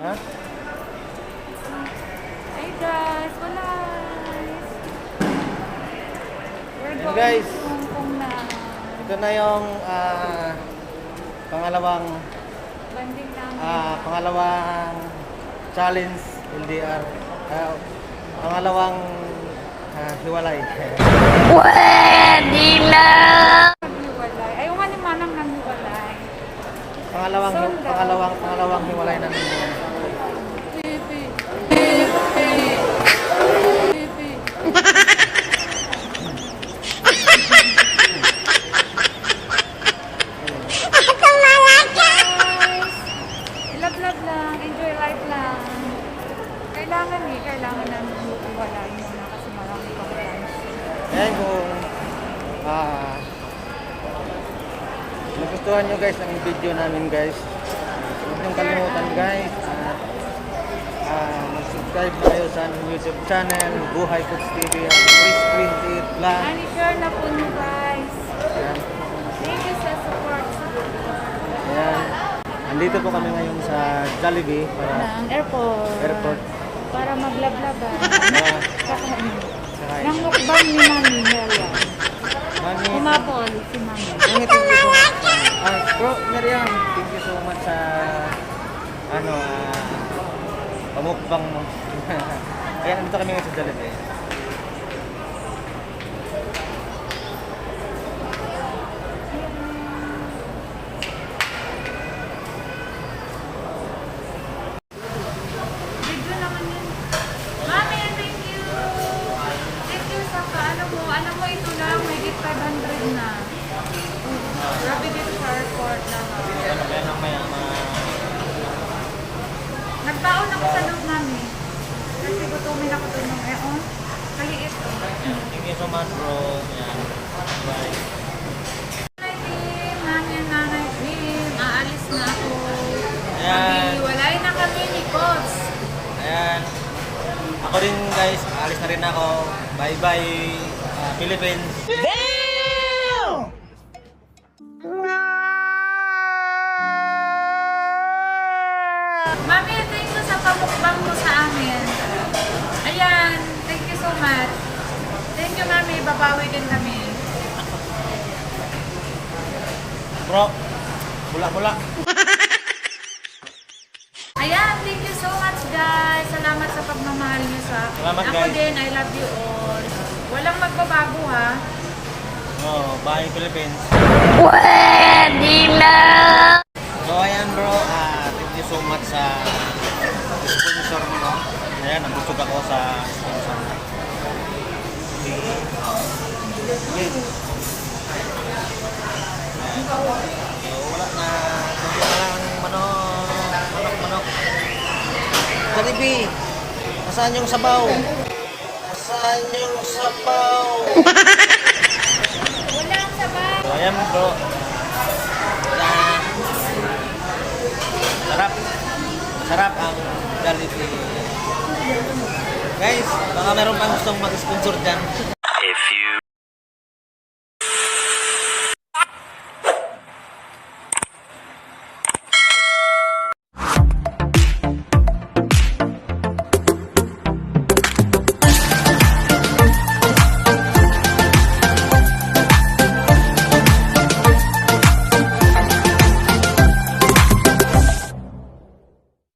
Ha? Hey guys, wala. We're going guys. to Hong Kong na. Ito na yung ah, pangalawang Banding namin. ah, pangalawang challenge LDR. Ah, pangalawang ah, hiwalay. Naghiwalay. Ayan kung ah, nagustuhan nyo guys ang video namin guys. Huwag niyong kalimutan guys. At ah, mag-subscribe kayo sa aming YouTube channel, Buhay Cooks TV at Chris 28 Vlog. Ani share na po nyo guys. Ayan. Thank you sa support. Ayan. Andito po kami ngayon sa Jollibee para Ng airport. airport. Para maglablaban. Para Kakain. Sakain. Nang mukbang ni Mami Melia. Mami, Umapol si Mami. Mami, thank you so much. Ah, bro, Miriam, thank you so much sa ano, ah, pamukbang mo. Ayan, nandito kami ngayon sa Jollibee. Video naman yun. Mami, thank you. Thank you sa ano mo. Alam mo, ito lang. May 500 na. Grabe dito sa airport na. Ano kaya nang may mga... Nagtaon ako sa loob namin. Kasi gutumin ako doon ng eon. Kaliit. Thank you so much, bro. Ayan. Bye. Nanay Tim, Mami Nanay Tim, aalis na ako. Ayan. Maghiwalay na kami ni Coach. Ayan. Ako din guys, alis na rin ako. Bye-bye, ah, Philippines. Mami, thank you sa pamukbang mo sa amin. Ayan, thank you so much. Thank you, Mami. Babawi din kami. Bro, mula-mula. Ayan, thank you so much, guys. Salamat sa pagmamahal niyo sa akin. Salamat, Ako guys. din, I love you all. Walang magbabago, ha? Oh, bye Philippines. Pwede na! So ayan bro, ah, thank you so much sa sponsor mo. Ayan, nabusog ako sa Liz. Ayan. So wala na, na lang manok, manok, manok. Jollibee, nasaan yung sabaw? Nasaan yung sabaw? Walang sabay. So ayan bro. Yan. Sarap. Sarap ang Jollibee. Guys, baka meron pang gustong mag-sponsor dyan.